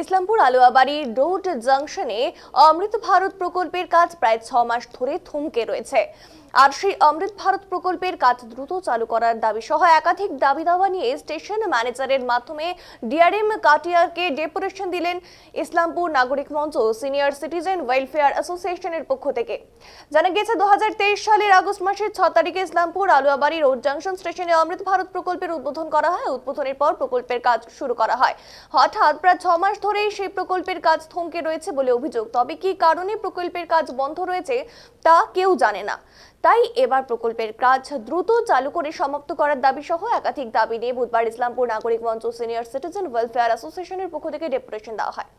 Islampur Aluabari road জাংশনে অমৃত ভারত প্রকল্পের কাজ প্রায় ছ মাস ধরে থমকে রয়েছে। আর সেই অমৃত ভারত প্রকল্পের কাজ দ্রুত চালু করার দাবি সহ একাধিক দাবি দাওয়া নিয়ে স্টেশন ম্যানেজারের মাধ্যমে ডিআরএম কাটিয়ারকে ডেপুটেশন দিলেন ইসলামপুর নাগরিক মঞ্চ সিনিয়র সিটিজেন ওয়েলফেয়ার অ্যাসোসিয়েশনের পক্ষ থেকে। জানা গেছে দু হাজার তেইশ সালের আগস্ট মাসের ছ তারিখে ইসলামপুর আলুয়াবাড়ি রোড জাংশন স্টেশনে অমৃত ভারত প্রকল্পের উদ্বোধন করা হয়। উদ্বোধনের পর প্রকল্পের কাজ শুরু করা হয়। হঠাৎ প্রায় ছ মাস ধরেই সেই প্রকল্পের কাজ থমকে রয়েছে বলে অভিযোগ। তবে কি কারণে প্রকল্পের কাজ বন্ধ রয়েছে তা কেউ জানে না। তাই এবার প্রকল্পের কাজ দ্রুত চালু করে সমাপ্ত করার দাবি সহ একাধিক দাবি নিয়ে বুধবার ইসলামপুর নাগরিক মঞ্চ সিনিয়র সিটিজেন ওয়েলফেয়ার অ্যাসোসিয়েশনের পক্ষ থেকে ডেপুটেশন দেওয়া হয়।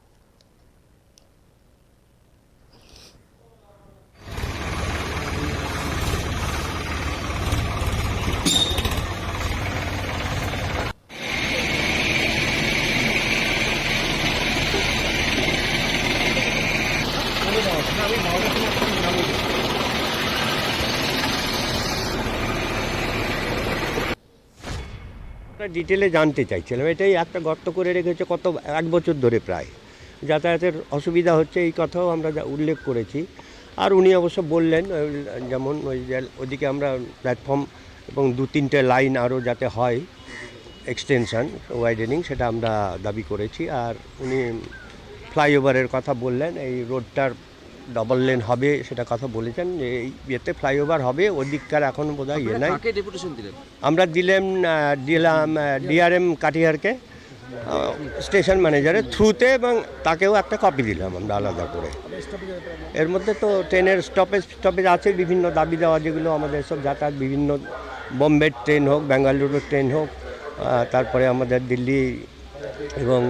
একটা ডিটেলে জানতে চাইছিলাম। এটাই একটা গর্ত করে রেখেছে কত, এক বছর ধরে প্রায়। যাতায়াতের অসুবিধা হচ্ছে এই কথাও আমরা উল্লেখ করেছি। আর উনি অবশ্য বললেন যেমন ওই ওদিকে আমরা প্ল্যাটফর্ম এবং দু তিনটে লাইন আরও যাতে হয় এক্সটেনশান ওয়াইডেনিং সেটা আমরা দাবি করেছি। আর উনি ফ্লাইওভারের কথা বললেন, এই রোডটার ডবল লেন হবে সেটা কথা বলেছেন যে এই ইয়েতে ফ্লাইওভার হবে ওদিককার এখন বোধহয় ইয়ে নাই। আমরা দিলাম দিলাম ডিআরএম কাটিহারকে স্টেশন ম্যানেজারের থ্রুতে এবং তাকেও একটা কপি দিলাম আমরা আলাদা করে। এর মধ্যে তো ট্রেনের স্টপেজ স্টপেজ আছে বিভিন্ন দাবি দেওয়া যেগুলো আমাদের সব যাতায়াত বিভিন্ন বোম্বের ট্রেন হোক বেঙ্গালুরুর ট্রেন হোক তারপরে আমাদের দিল্লি এবং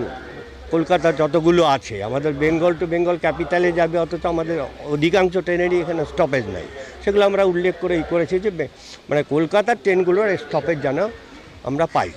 কলকাতা যতগুলো আছে, আমাদের বেঙ্গল টু বেঙ্গল ক্যাপিটালে যাবে, অথচ আমাদের অধিকাংশ ট্রেনেরই এখানে স্টপেজ নাই। সেগুলো আমরা উল্লেখ করে ই করেছি যে মানে কলকাতার ট্রেনগুলোর স্টপেজ যেন আমরা পাই।